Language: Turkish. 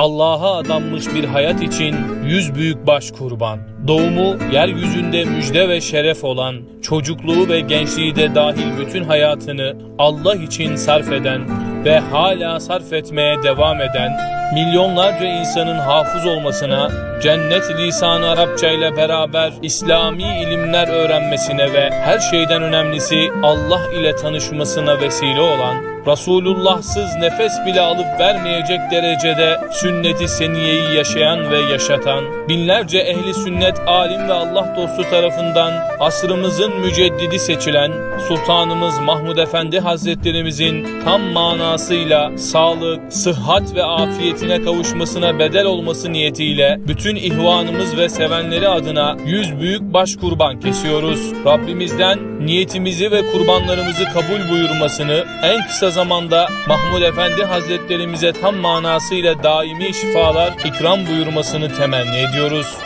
Allah'a adanmış bir hayat için yüz büyük baş kurban. Doğumu yeryüzünde müjde ve şeref olan, çocukluğu ve gençliği de dahil bütün hayatını Allah için sarf eden ve hala sarf etmeye devam eden, milyonlarca insanın hafız olmasına, cennet lisanı Arapça ile beraber İslami ilimler öğrenmesine ve her şeyden önemlisi Allah ile tanışmasına vesile olan, Resulullahsız nefes bile alıp vermeyecek derecede sünneti seniyeyi yaşayan ve yaşatan, binlerce ehli sünnet alim ve Allah dostu tarafından asrımızın müceddidi seçilen Sultanımız Mahmud Efendi Hazretlerimizin tam manasıyla sağlık, sıhhat ve afiyetine kavuşmasına bedel olması niyetiyle bütün ihvanımız ve sevenleri adına yüz büyük baş kurban kesiyoruz. Rabbimizden niyetimizi ve kurbanlarımızı kabul buyurmasını en kısa zamanda Mahmud Efendi Hazretlerimize tam manasıyla daimi şifalar ikram buyurmasını temenni ediyoruz.